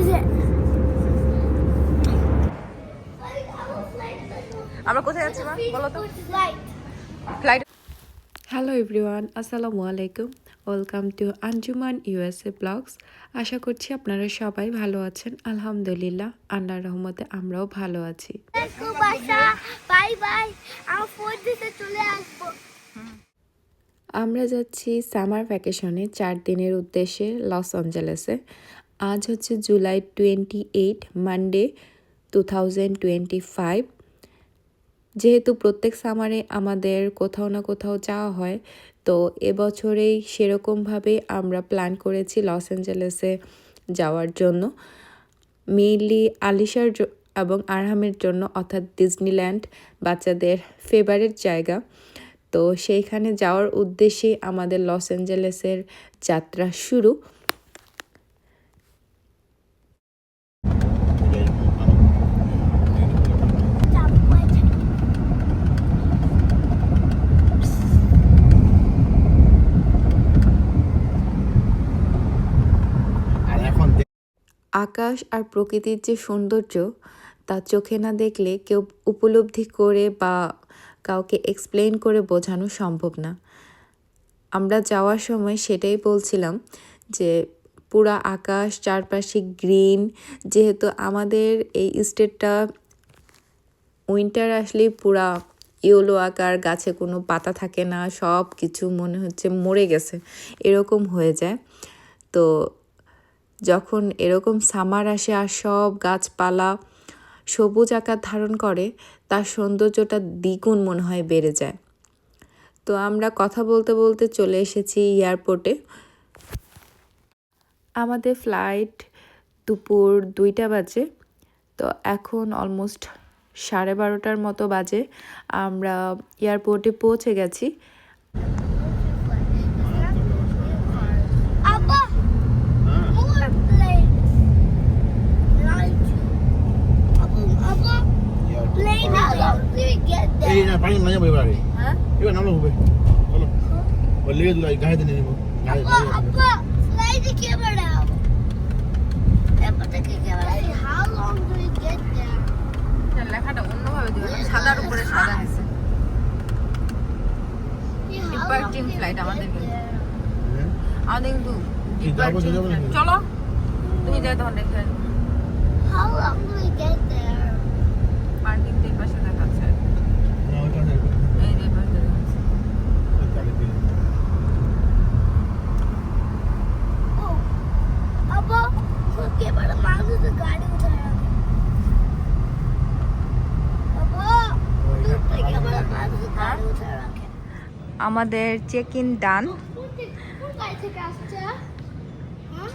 is it? আমরা কোথায় যাচ্ছি মা? বলো তো। ফ্লাইট হ্যালো এভরিওয়ান আসসালামু আলাইকুম welcome to Anjuman USA blogs আশা করছি আপনারা সবাই ভালো আছেন। আলহামদুলিল্লাহ আল্লাহর রহমতে আমরাও ভালো আছি। বাই বাই চলে আসব। আমরা যাচ্ছি সামার ভ্যাকেশনে চার দিনের উদ্দেশ্যে লস অ্যাঞ্জেলেসে। আজ হচ্ছে July twenty eight, Monday two thousand twenty five. যেহেতু প্রত্যেক সামারে আমাদের কোথাও না কোথাও যাওয়া হয়, তো এবছরেই সেরকমভাবে আমরা প্ল্যান করেছি লস অ্যাঞ্জেলেসে যাওয়ার জন্য। মেইনলি আলিশার এবং আরহামের জন্য, অর্থাৎ ডিজনিল্যান্ড বাচ্চাদের ফেভারিট জায়গা। তো সেইখানে যাওয়ার উদ্দেশ্যেই আমাদের লস অ্যাঞ্জেলেসের যাত্রা শুরু আর এখন দে- আকাশ আর প্রকৃতির যে সৌন্দর্য, তা চোখে না দেখলে কেউ উপলব্ধি করে বা কাউকে এক্সপ্লেন করে বোঝানো সম্ভব না। আমরা যাওয়ার সময় সেটাই বলছিলাম যে, পুরা আকাশ চারপাশে গ্রিন যেহেতু আমাদের এই স্টেটটা উইন্টার আসলেই পুরা ইয়েলো আকার, গাছে কোনো পাতা থাকে না সব কিছু মনে হচ্ছে মরে গেছে, এরকম হয়ে যায়। তো যখন এরকম সামার আসে আর সব গাছপালা সবুজ আকার ধারণ করে, তার সৌন্দর্যটা দ্বিগুণ মনে হয় বেড়ে যায়। তো আমরা কথা বলতে বলতে চলে এসেছি এয়ারপোর্টে। আমাদের ফ্লাইট দুপুর দুইটা বাজে। তো এখন অলমোস্ট সাড়ে বারোটার মতো বাজে। আমরা এয়ারপোর্টে পৌঁছে গেছি। হ্যাঁ দিনে নেব গায়ে আব্বা আব্বা flight camera এবারে কি camera how long do we get there লেখাটা অন্যভাবে দিও না সাদার উপরে সাদা আছে flight get আমাদের? আমাদের কিন্তু। চলো তুমি যাই তখন দেখে there? পার্কিং এর পাশে দেখাচ্ছে না ওইটা না এই যে পাশে দেখাচ্ছে গাড়ি দিল Oh, আব্বা সত্যি এবারে মানুষের গাড়ি উঠে রাখে আব্বা সত্যি এবারে মানুষের গাড়ি উঠে রাখে আমাদের চেক ইন ডান হ্যাঁ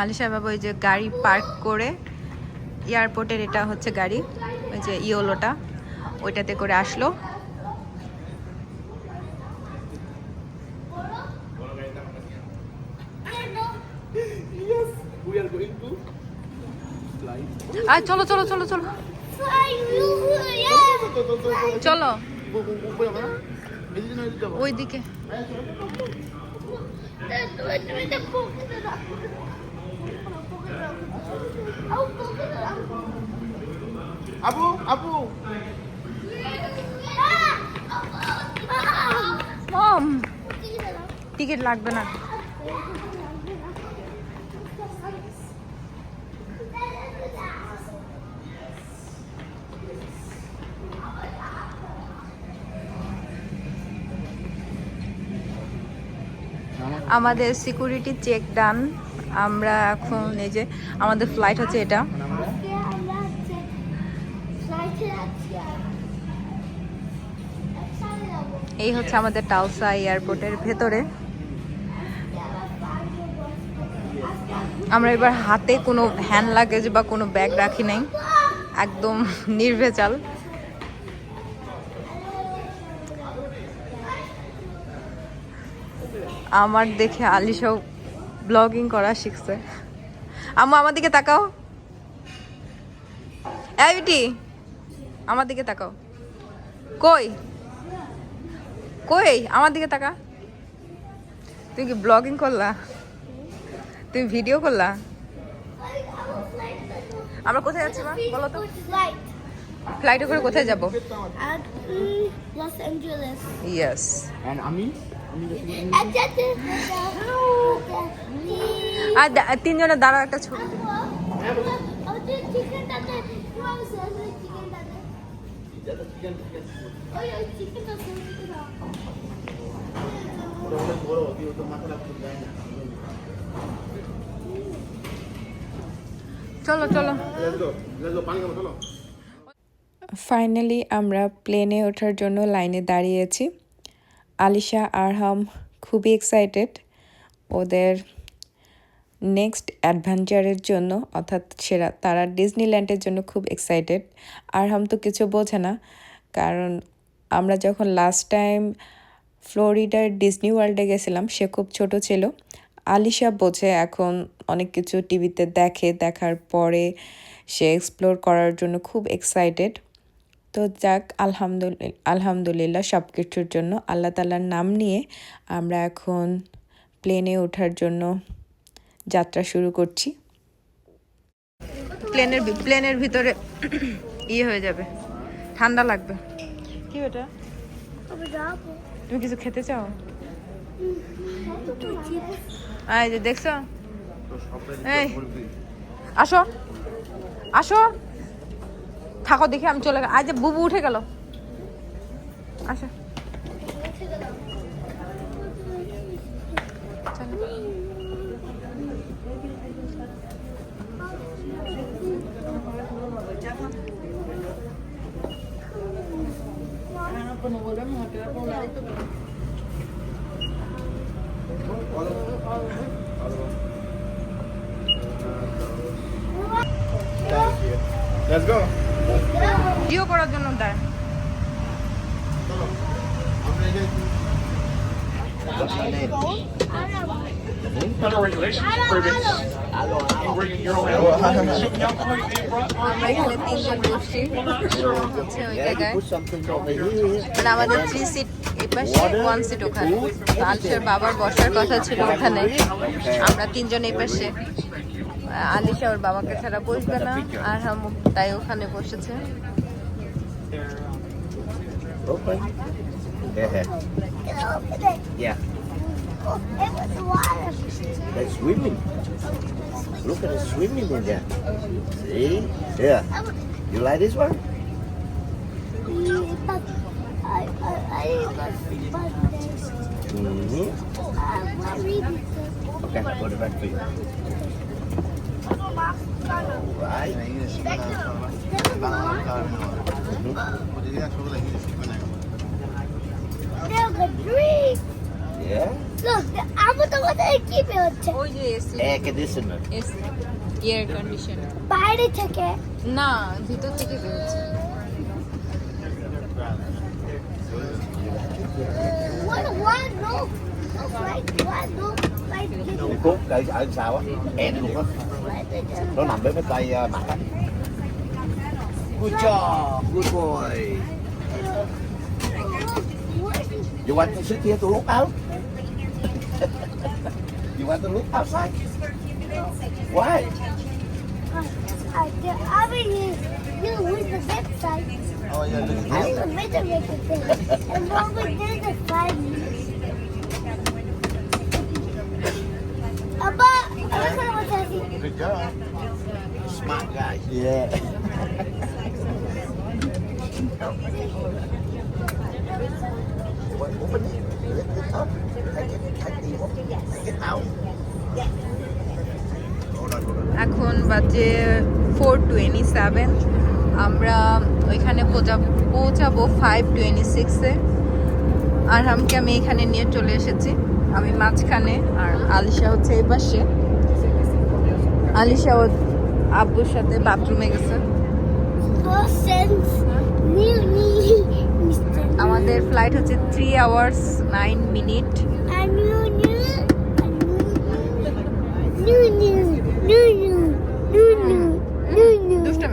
আলিশা বাবু ওই যে গাড়ি পার্ক করে এয়ারপোর্টের এটা হচ্ছে গাড়ি ওই যে ইয়োলোটা ওইটাতে করে আসলো আর চলো চলো চলো চলো চলো ওইদিকে। আপু টিকিট লাগবে না। আমাদের সিকিউরিটি চেক ডান আমরা এখন এই যে আমাদের ফ্লাইট হচ্ছে এটা। এই হচ্ছে আমাদের টাউসা এয়ারপোর্টের ভেতরে। আমরা এবার হাতে কোনো হ্যান্ড লাগেজ বা কোনো ব্যাগ রাখি নাই। একদম নির্ভেজাল। আমার দেখে আলিশাও ব্লগিং করা শিখছে। আম্মু আমার দিকে তাকাও। বিটি আমার দিকে তাকাও। কই? কই? আমার দিকে তাকা। তুমি কি ব্লগিং করলা? তুমি ভিডিও করলা? আমরা কোথায় যাচ্ছি মা? বলো তো. ফ্লাইটে করে কোথায় যাব? Los Angeles. Yes And Ami? আর তিনজনের দাঁড়া একটা ছবি চলো চলো। ফাইনালি আমরা প্লেনে ওঠার জন্য লাইনে দাঁড়িয়েছি। আলিশা, আরহাম খুবই এক্সাইটেড ওদের নেক্সট অ্যাডভেঞ্চারের জন্য, অর্থাৎ সেরা, তারা ডিজনিল্যান্ডের জন্য খুব এক্সাইটেড আরহাম তো কিছু বোঝে না, কারণ আমরা যখন লাস্ট টাইম ফ্লোরিডার ডিজনি ওয়ার্ল্ডে গেছিলাম, সে খুব ছোট ছিল। আলিশা বোঝে এখন অনেক কিছু টিভিতে দেখে, দেখার পরে সে এক্সপ্লোর করার জন্য খুব এক্সাইটেড তো যাক আলহামদুলিল্লাহ আলহামদুলিল্লাহ সব কিছুর জন্য আল্লাহ তালার নাম নিয়ে আমরা এখন প্লেনে ওঠার জন্য যাত্রা শুরু করছি। প্লেনের ভি- প্লেনের ভিতরে ইয়ে হয়ে যাবে। ঠান্ডা লাগবে। কি ওটা? তুমি কিছু খেতে চাও? এই যে দেখছ? এই আসো। আসো। থাকো দেখি আমি চলে গেলাম আজ বুবু উঠে গেল আচ্ছা। Let's go. ডিও করার জন্য দেয়। মানে আমাদের থ্রি সিট এপাশে ওয়ান সিট ওখানে। আলসের বাবার বসার কথা ছিল ওখানে। আমরা তিনজন এপাশে আলিশা ওর বাবাকে ছাড়া বসবে না আর হাম তাই ওখানে বসেছে Open. Yeah. Yeah. It was water. That's swimming. Look at it swimming in there. See? Yeah. You like this one? But I, I, I was but Mm-hmm. I worried because Okay, put it back for you. وعايزه هنا شيبنا Yeah. Look, I'm the one that keep it. Oh yes. Air conditioner. Yes. Air conditioner. বাইরে থেকে না ভিতর থেকে বের হচ্ছে What what no? Like what no? Like. Look, guys, I'm Nó nằm bên cái tay mặt á. Good job. Good boy. You want to sit here to look out? you want to look outside? Why? I, I mean, you, with the left side. Oh, yeah, look I was a better make it thing. And we did is five Good job. Smart guy. Yeah. Open it. Lift it up. Take it, take the, take it out. এখন বাজে four twenty seven আমরা ওইখানে পৌঁছা- পৌঁছাবো five twenty সিক্সে আর হামকে আমি এখানে নিয়ে চলে এসেছি আমি মাঝখানে আর আলিশা হচ্ছে এই পাশে আলিশা ওর আব্বুর সাথে বাথরুমে গেছে। আমাদের ফ্লাইট হচ্ছে থ্রি আওয়ার্স নাইন মিনিট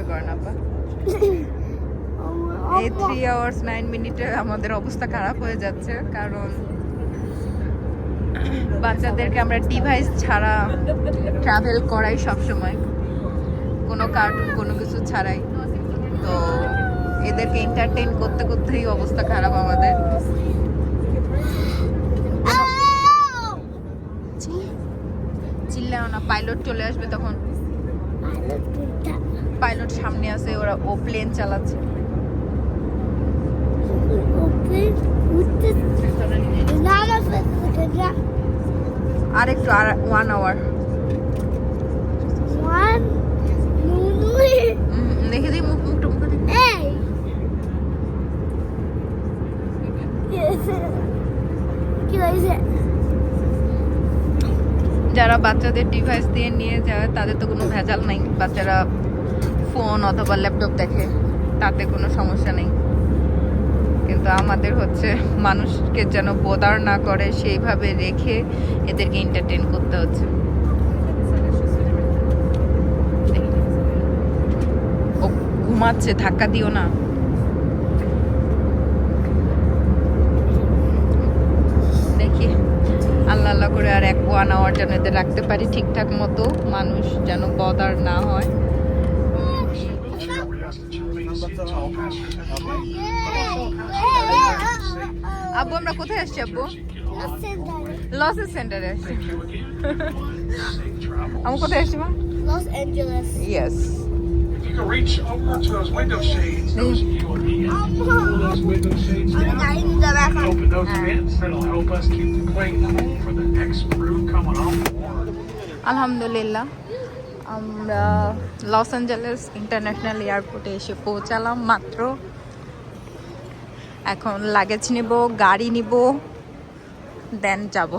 করেন এই থ্রি আওয়ার্স নাইন মিনিটে আমাদের অবস্থা খারাপ হয়ে যাচ্ছে, কারণ বাচ্চাদেরকে আমরা ডিভাইস ছাড়া ট্রাভেল করাই সব সময় কোনো কার্টুন কোনো কিছু ছাড়াই। তো এদেরকে এন্টারটেইন করতে করতেই অবস্থা খারাপ আমাদের। চিল্লাও না পাইলট চলে আসবে তখন। পাইলট সামনে আছে, ওরা ও প্লেন চালাচ্ছে। আর একটু আর ওয়ান আওয়ার দেখে মুখ? যারা বাচ্চাদের ডিভাইস দিয়ে নিয়ে যায় তাদের তো কোনো ভেজাল নাই বাচ্চারা ফোন অথবা ল্যাপটপ দেখে তাতে কোনো সমস্যা নেই কিন্তু আমাদের হচ্ছে মানুষকে যেন বোদার না করে, সেইভাবে রেখে এদেরকে এন্টারটেন করতে হচ্ছে। ও ঘুমাচ্ছে, ধাক্কা দিও না। দেখি। আল্লাহ আল্লাহ করে আর এক ওয়ান আওয়ার যেন এদের রাখতে পারি ঠিকঠাক মতো। মানুষ যেন বদার না হয়। আব্বু আমরা কোথায় আসছি আব্বু লসেস সেন্টারে আসছি আমি কোথায় আসছি মা Los Angeles. ইয়েস. আলহামদুলিল্লাহ আমরা লস অ্যাঞ্জেলেস ইন্টারন্যাশনাল এয়ারপোর্টে এসে পৌঁছালাম মাত্র এখন লাগেজ নিব, গাড়ি নিব দেন যাব।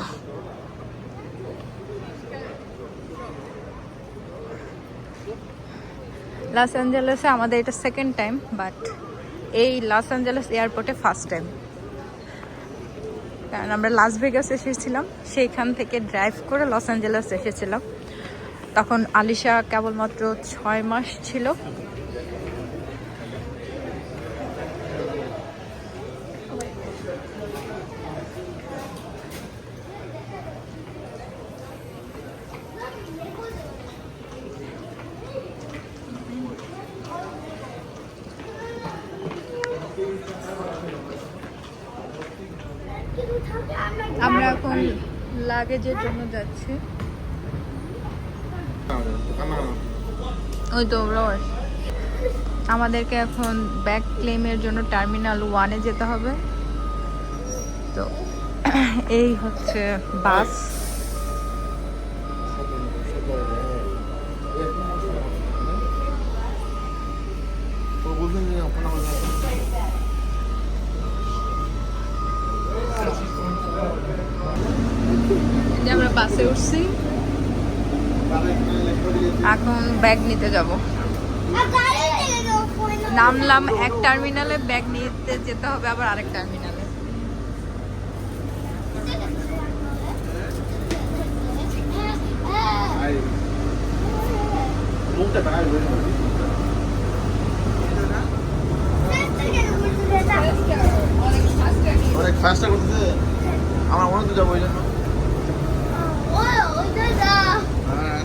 লস অ্যাঞ্জেলেসে আমাদের এটা সেকেন্ড টাইম বাট এই লস অ্যাঞ্জেলেস এয়ারপোর্টে ফার্স্ট টাইম কারণ আমরা লাস ভেগাস এসেছিলাম, সেইখান থেকে ড্রাইভ করে লস অ্যাঞ্জেলেস এসেছিলাম। তখন আলিশা কেবলমাত্র ছয় মাস ছিল। আমরা এখন লাগেজের জন্য যাচ্ছি। ওই তো রস আমাদেরকে এখন ব্যাক ক্লেমের জন্য টার্মিনাল ওয়ানে যেতে হবে। তো, এই হচ্ছে বাস এই যে আমরা বাসে উঠছি। এখন ব্যাগ নিতে যাব। নামলাম এক টার্মিনালে ব্যাগ নিতে যেতে হবে আবার আরেক টার্মিনালে। অনেক আমার মনে তো যাব ওই জন্য। হ্যাঁ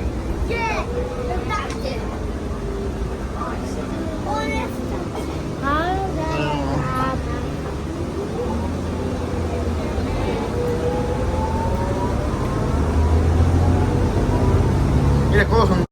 এটা কত সুন্দর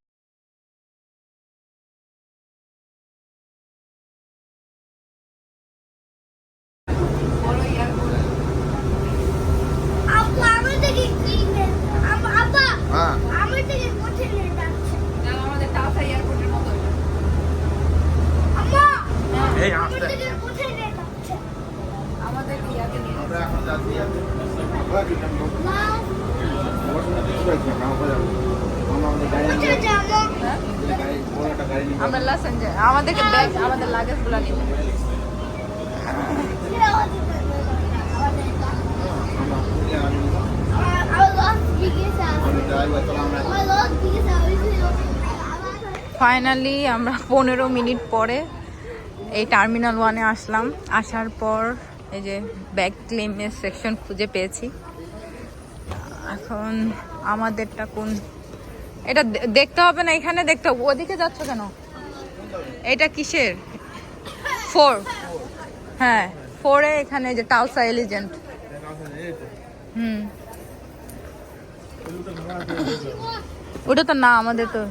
হ্যাঁ আমার থেকে কোথায় নিয়ে যাচ্ছে আমাদের টাটা এয়ারপোর্টের মতো আম্মা এই আমার আসতে থেকে কোথায় নিয়ে যাচ্ছে আমাদের ইয়াকে নিয়ে আমরা এখন যাচ্ছি ওরা কি জানব লাভ ওর সঙ্গে কিছু হয়েছে না আমরা যাব আমরা আমাদের গাড়ি নিয়ে কোথায় যাব গাড়ি বড় একটা গাড়ি নিয়ে আমরা অ্যাঞ্জেলেস আমাদেরকে আমাদের আমরা ফাইনালি আমরা পনেরো মিনিট পরে এই টার্মিনাল ওয়ানে আসলাম। আসার পর এই যে ব্যাগ ক্লেমের সেকশন খুঁজে পেয়েছি। এখন আমাদেরটা কোন এটা দেখতে হবে না, এখানে দেখতে হবে। ওদিকে যাচ্ছ কেন? এটা কিসের? ফোর হ্যাঁ ফোরে এখানে যে টাউসা এলিজেন্ট হুম। ওটা তো না, আমাদের তো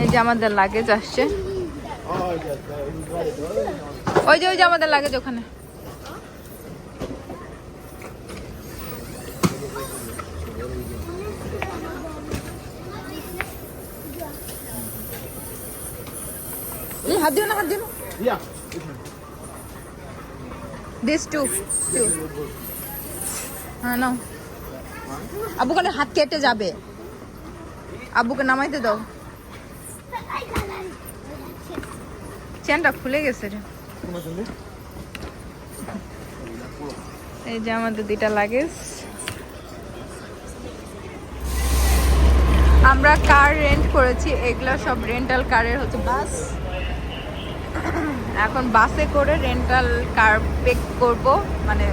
এই যে আমাদের লাগেজ আসছে। ওই যে ওই যে আমাদের লাগেজ ওখানে। হাত দিও না হাত দিও না। দিস টু টু হ্যাঁ নাও। আব্বু কানে হাত কেটে যাবে। আব্বুকে নামাইতে দাও। চেনটা খুলে গেছে রে। এই যে আমাদের দুইটা লাগেজ আমরা কার রেন্ট করেছি এগুলো সব রেন্টাল কারের হচ্ছে বাস এখন বাসে করে রেন্টাল কার পে করব মানে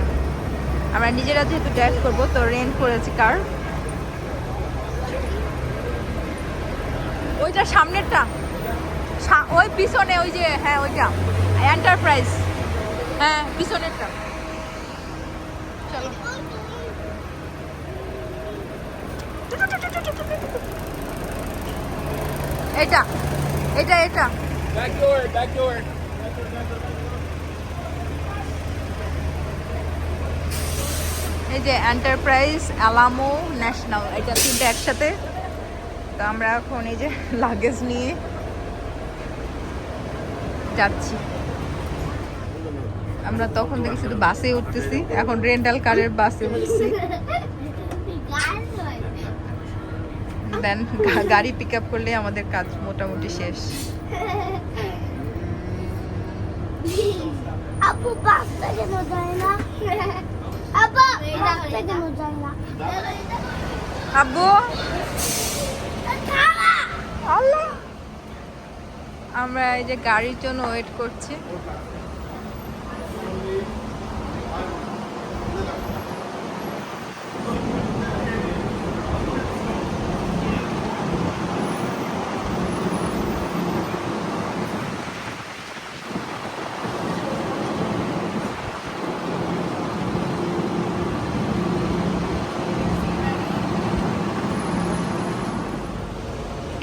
আমরা নিজেরা যেহেতু ড্রাইভ করব তো রেন্ট করেছি কার ওইটা সামনেরটা। ওই পিছনে ওই যে হ্যাঁ ওইটা। এন্টারপ্রাইজ হ্যাঁ পিছনেরটা। চলো। এটা। এটা এটা। Back door. এই যে এন্টারপ্রাইজ অ্যালামো ন্যাশনাল এটা তিনটা একসাথে। তো আমরা এখন এই যে লাগেজ নিয়ে যাচ্ছি। আমরা তখন থেকে শুধু বাসে উঠতেছি এখন রেন্টাল কারের বাসে উঠতেছি। নয় দেন গাড়ি পিক আপ করলে আমাদের কাজ মোটামুটি শেষ। আপু বাসটা কেন যায় না? আপু বাসটা কেন যায় না? আব্বু! আল্লাহ! আমরা এই যে গাড়ির জন্য ওয়েট করছি।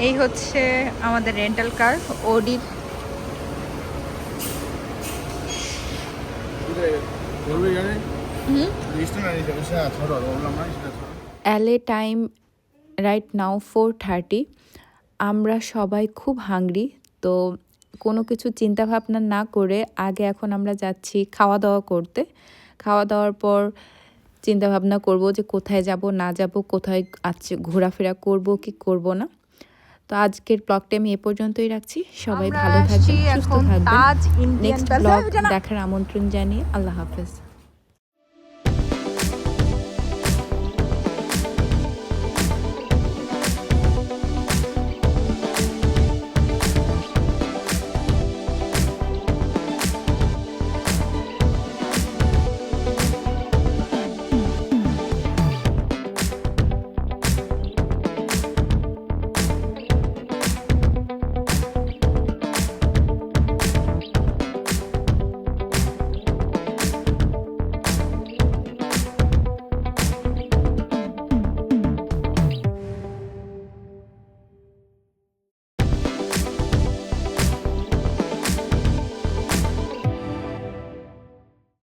এই হচ্ছে আমাদের রেন্টাল কার ওডির allay time right now four thirty আমরা সবাই খুব হাংরি তো কোনো কিছু চিন্তা ভাবনা না করে আগে এখন আমরা যাচ্ছি খাওয়া দাওয়া করতে। খাওয়া দাওয়ার পর চিন্তা ভাবনা করব যে কোথায় যাব, না যাব, কোথায় আজকে ঘোরাফেরা করব, কি করব না। তো আজকের ব্লগটা আমি এ পর্যন্তই রাখছি। সবাই ভালো থাকবেন সুস্থ থাকবেন। নেক্সট ব্লগ দেখার আমন্ত্রণ জানিয়ে আল্লাহ হাফেজ।